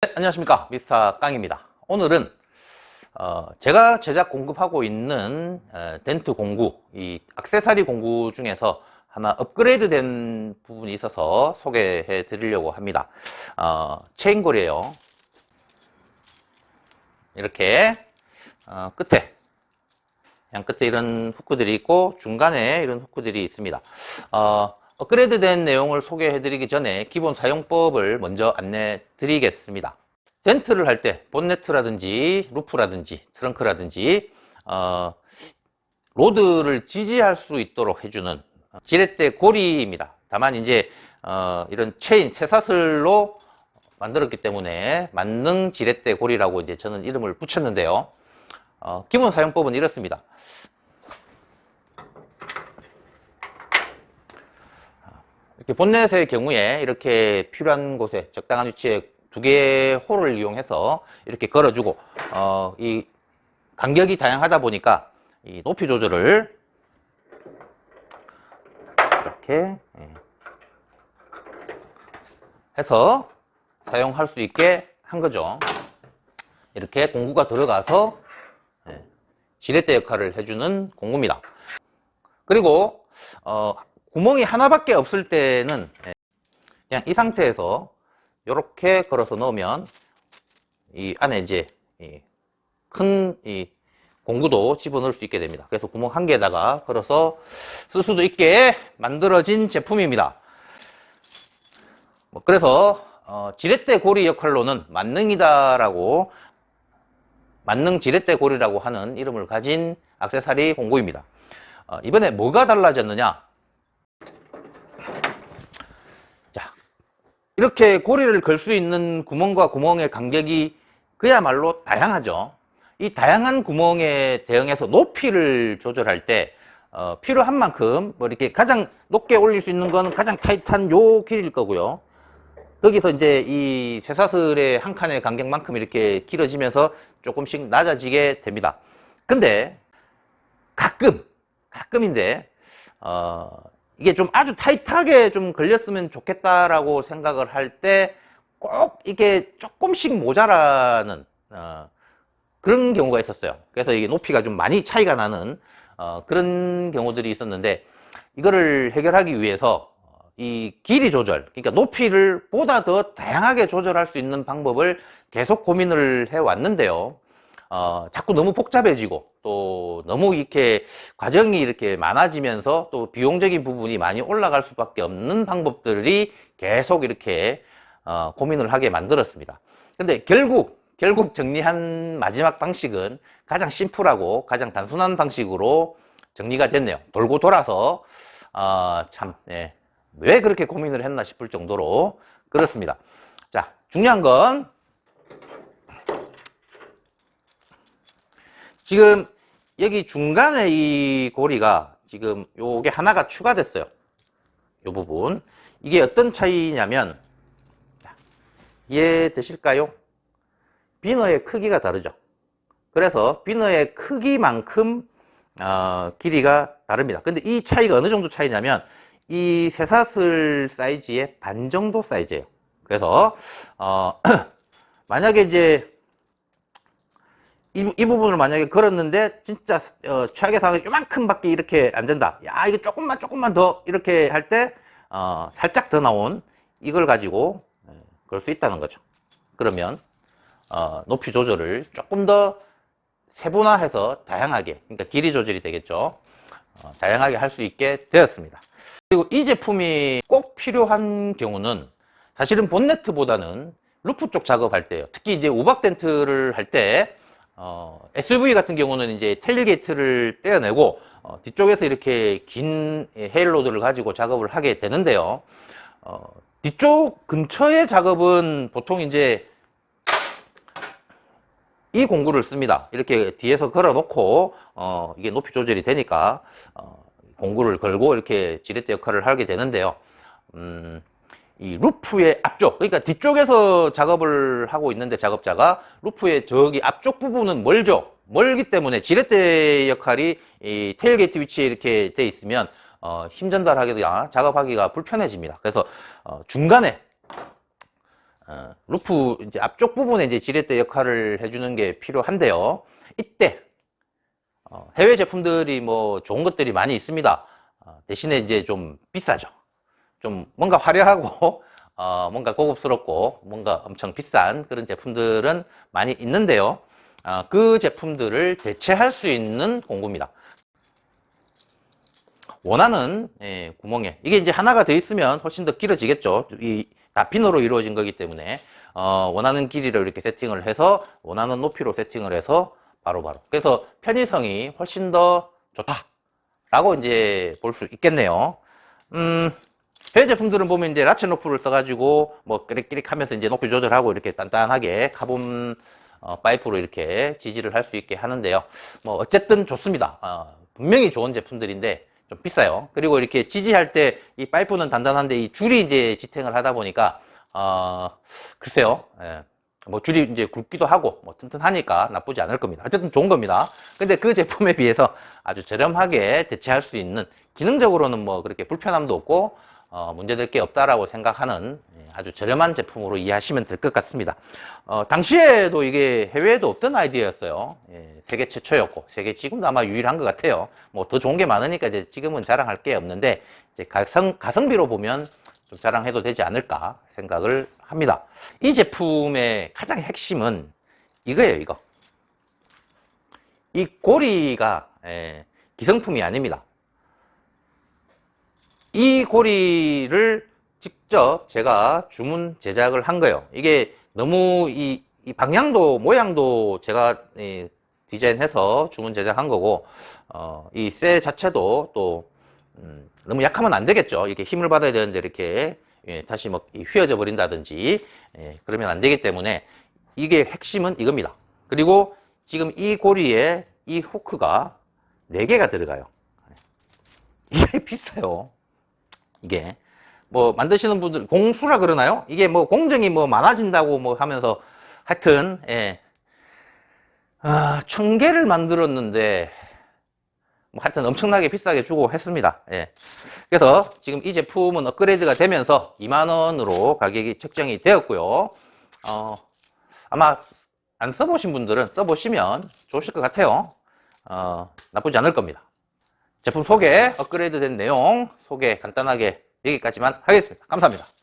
네, 안녕하십니까. 미스터 깡입니다. 오늘은 어, 제가 제작 공급하고 있는 어, 덴트 공구 이 악세사리 공구 중에서 하나 업그레이드 된 부분이 있어서 소개해 드리려고 합니다. 어, 체인골이에요. 이렇게 어, 끝에 양 끝에 이런 후크들이 있고 중간에 이런 후크들이 있습니다. 어, 업그레이드 된 내용을 소개해 드리기 전에 기본 사용법을 먼저 안내 드리겠습니다. 덴트를 할 때 본네트라든지 루프라든지 트렁크라든지 어, 로드를 지지할 수 있도록 해주는 지렛대 고리입니다. 다만 이제 어, 이런 체인 쇠사슬로 만들었기 때문에 만능 지렛대 고리라고 이제 저는 이름을 붙였는데요. 어, 기본 사용법은 이렇습니다 이렇게 본넷의 경우에 이렇게 필요한 곳에 적당한 위치에 두 개의 홀을 이용해서 이렇게 걸어주고 어, 이 간격이 다양하다 보니까 이 높이 조절을 이렇게 예, 해서 사용할 수 있게 한 거죠. 이렇게 공구가 들어가서 예, 지렛대 역할을 해주는 공구입니다. 그리고 어, 구멍이 하나밖에 없을 때는 예, 그냥 이 상태에서 이렇게 걸어서 넣으면 이 안에 이제 큰이 공구도 집어넣을 수 있게 됩니다. 그래서 구멍 한 개에다가 걸어서 쓸 수도 있게 만들어진 제품입니다. 뭐 그래서 어, 지렛대 고리 역할로는 만능이다라고 만능 지렛대 고리라고 하는 이름을 가진 악세사리 공구입니다. 어, 이번에 뭐가 달라졌느냐? 이렇게 고리를 걸 수 있는 구멍과 구멍의 간격이 그야말로 다양하죠. 이 다양한 구멍에 대응해서 높이를 조절할 때 어, 필요한 만큼 뭐 이렇게 가장 높게 올릴 수 있는 건 가장 타이트한 요 길이일 거고요. 거기서 이제 이 쇠사슬의 한 칸의 간격만큼 이렇게 길어지면서 조금씩 낮아지게 됩니다. 근데 가끔 가끔인데 어, 이게 좀 아주 타이트하게 좀 걸렸으면 좋겠다라고 생각을 할 때 꼭 이게 조금씩 모자라는 어, 그런 경우가 있었어요. 그래서 이게 높이가 좀 많이 차이가 나는 어, 그런 경우들이 있었는데 이거를 해결하기 위해서 이 길이 조절, 그러니까 높이를 보다 더 다양하게 조절할 수 있는 방법을 계속 고민을 해 왔는데요. 어, 자꾸 너무 복잡해지고 또 너무 이렇게 과정이 이렇게 많아지면서 또 비용적인 부분이 많이 올라갈 수밖에 없는 방법들이 계속 이렇게 어, 고민을 하게 만들었습니다. 근데 결국 결국 정리한 마지막 방식은 가장 심플하고 가장 단순한 방식으로 정리가 됐네요. 돌고 돌아서 어, 참 예, 왜 그렇게 고민을 했나 싶을 정도로 그렇습니다. 자 중요한 건 지금 여기 중간에 이 고리가 지금 요게 하나가 추가됐어요. 요 부분. 이게 어떤 차이냐면 이해되실까요? 비너의 크기가 다르죠. 그래서 비너의 크기만큼 어, 길이가 다릅니다. 근데 이 차이가 어느 정도 차이냐면 이 쇠사슬 사이즈의 반 정도 사이즈예요. 그래서 어, 만약에 이제 이, 이, 부분을 만약에 걸었는데 진짜 어, 최악의 상황에 요만큼밖에 이렇게 안 된다. 야 이거 조금만 조금만 더 이렇게 할 때 어, 살짝 더 나온 이걸 가지고 예, 그럴 수 있다는 거죠. 그러면 어, 높이 조절을 조금 더 세분화해서 다양하게 그러니까 길이 조절이 되겠죠. 어, 다양하게 할 수 있게 되었습니다. 그리고 이 제품이 꼭 필요한 경우는 사실은 본네트보다는 루프 쪽 작업할 때요. 특히 이제 우박 덴트를 할때 어, SUV 같은 경우는 이제 테일게이트를 떼어내고 어, 뒤쪽에서 이렇게 긴 헤일로드를 가지고 작업을 하게 되는데요. 어, 뒤쪽 근처의 작업은 보통 이제 이 공구를 씁니다. 이렇게 뒤에서 걸어 놓고 어, 이게 높이 조절이 되니까 어, 공구를 걸고 이렇게 지렛대 역할을 하게 되는데요. 음, 이 루프의 앞쪽 그러니까 뒤쪽에서 작업을 하고 있는데 작업자가 루프의 저기 앞쪽 부분은 멀죠 멀기 때문에 지렛대 역할이 이 테일게이트 위치에 이렇게 돼 있으면 어, 힘 전달하기가 작업하기가 불편해집니다 그래서 어, 중간에 어, 루프 이제 앞쪽 부분에 이제 지렛대 역할을 해주는 게 필요한데요. 이때 어, 해외 제품들이 뭐 좋은 것들이 많이 있습니다. 어, 대신에 이제 좀 비싸죠. 좀 뭔가 화려하고 어, 뭔가 고급스럽고 뭔가 엄청 비싼 그런 제품들은 많이 있는데요. 어, 그 제품들을 대체할 수 있는 공구입니다. 원하는 예, 구멍에 이게 이제 하나가 더 있으면 훨씬 더 길어지겠죠. 이 다 피너로 이루어진 거기 때문에 어, 원하는 길이를 이렇게 세팅을 해서 원하는 높이로 세팅을 해서 바로바로 그래서 편의성이 훨씬 더 좋다라고 이제 볼 수 있겠네요. 음, 해외 제품들은 보면 이제 라체 노프를 써가지고 뭐 끼릭끼릭 하면서 이제 높이 조절하고 이렇게 단단하게 카본 어, 파이프로 이렇게 지지를 할 수 있게 하는데요. 뭐 어쨌든 좋습니다. 어, 분명히 좋은 제품들인데 좀 비싸요. 그리고 이렇게 지지할 때 이 파이프는 단단한데 이 줄이 이제 지탱을 하다 보니까 어, 글쎄요. 예. 뭐 줄이 이제 굵기도 하고 뭐 튼튼하니까 나쁘지 않을 겁니다. 어쨌든 좋은 겁니다. 근데 그 제품에 비해서 아주 저렴하게 대체할 수 있는 기능적으로는 뭐 그렇게 불편함도 없고 어, 문제될 게 없다라고 생각하는 예, 아주 저렴한 제품으로 이해하시면 될 것 같습니다. 어, 당시에도 이게 해외에도 없던 아이디어였어요. 예, 세계 최초였고, 세계 지금도 아마 유일한 것 같아요. 뭐 더 좋은 게 많으니까 이제 지금은 자랑할 게 없는데, 이제 가성, 가성비로 보면 좀 자랑해도 되지 않을까 생각을 합니다. 이 제품의 가장 핵심은 이거예요, 이거. 이 고리가 예, 기성품이 아닙니다. 이 고리를 직접 제가 주문 제작을 한 거예요. 이게 너무 이, 이 방향도 모양도 제가 이 디자인해서 주문 제작한 거고 어, 이 쇠 자체도 또 음, 너무 약하면 안 되겠죠. 이렇게 힘을 받아야 되는데 이렇게 예, 다시 뭐이 휘어져 버린다든지 예, 그러면 안 되기 때문에 이게 핵심은 이겁니다. 그리고 지금 이 고리에 이 후크가 4개가 들어가요. 이게 비싸요. 이게 뭐 만드시는 분들 공수라 그러나요? 이게 뭐 공정이 뭐 많아진다고 뭐 하면서 하여튼 예. 아, 천 개를 만들었는데 뭐 하여튼 엄청나게 비싸게 주고 했습니다. 예. 그래서 지금 이 제품은 업그레이드가 되면서 2만 원으로 가격이 책정이 되었고요. 어, 아마 안 써보신 분들은 써보시면 좋으실 것 같아요. 어, 나쁘지 않을 겁니다. 제품 소개, 업그레이드 된 내용 소개 간단하게 여기까지만 하겠습니다. 감사합니다.